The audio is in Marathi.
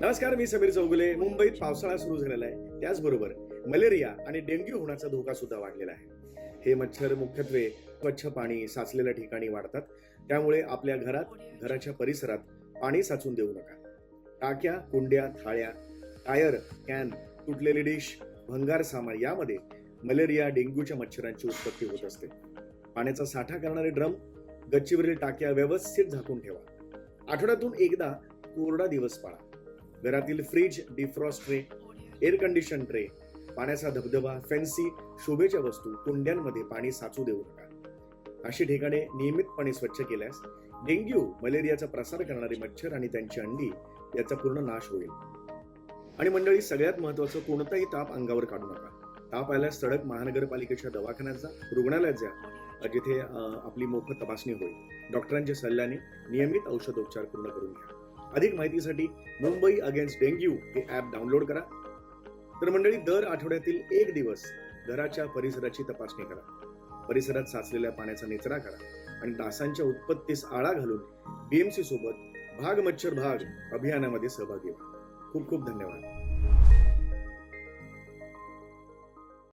नमस्कार मी समीर चौगुले. मुंबईत पावसाळा सुरू झालेला आहे. त्याचबरोबर मलेरिया आणि डेंग्यू होण्याचा धोका सुद्धा वाढलेला आहे. हे मच्छर मुख्यत्वे स्वच्छ पाणी साचलेल्या ठिकाणी वाढतात. त्यामुळे आपल्या घरात घराच्या परिसरात पाणी साचून देऊ नका. टाक्या कुंड्या थाळ्या टायर कॅन तुटलेली डिश भंगार सामान यामध्ये मलेरिया डेंग्यूच्या मच्छरांची उत्पत्ती होत असते. पाण्याचा साठा करणारे ड्रम गच्चीवरील टाक्या व्यवस्थित झाकून ठेवा. आठवड्यातून एकदा कोरडा दिवस पाळा. घरातील fridge defrost tray air condition tray पाण्याचा धबधबा फॅन्सी शोभेच्या वस्तू कुंड्यांमध्ये पाणी साचू देऊ नका. अशी ठिकाणे नियमितपणे स्वच्छ केल्यास डेंग्यू मलेरियाचा प्रसार करणारे मच्छर आणि त्यांची अंडी याचा पूर्ण नाश होईल. आणि मंडळी सगळ्यात महत्वाचं कोणताही ताप अंगावर काढू नका. ताप आल्यास सडक महानगरपालिकेच्या दवाखान्यात जा रुग्णालयात जा जिथे आपली मोफत तपासणी होईल. डॉक्टरांच्या सल्ल्याने नियमित औषधोपचार पूर्ण करून घ्या. अधिक माहितीसाठी मुंबई अगेन्स्ट डेंग्यू हे ॲप डाउनलोड करा. तर मंडळी दर आठवड्यातील एक दिवस घराच्या परिसराची तपासणी करा. परिसरात साचलेल्या पाण्याचा निचरा करा आणि डासांच्या उत्पत्तीस आळा घालून बीएमसी सोबत भाग मच्छर भाग अभियानामध्ये सहभागी व्हा. खूप खूप धन्यवाद.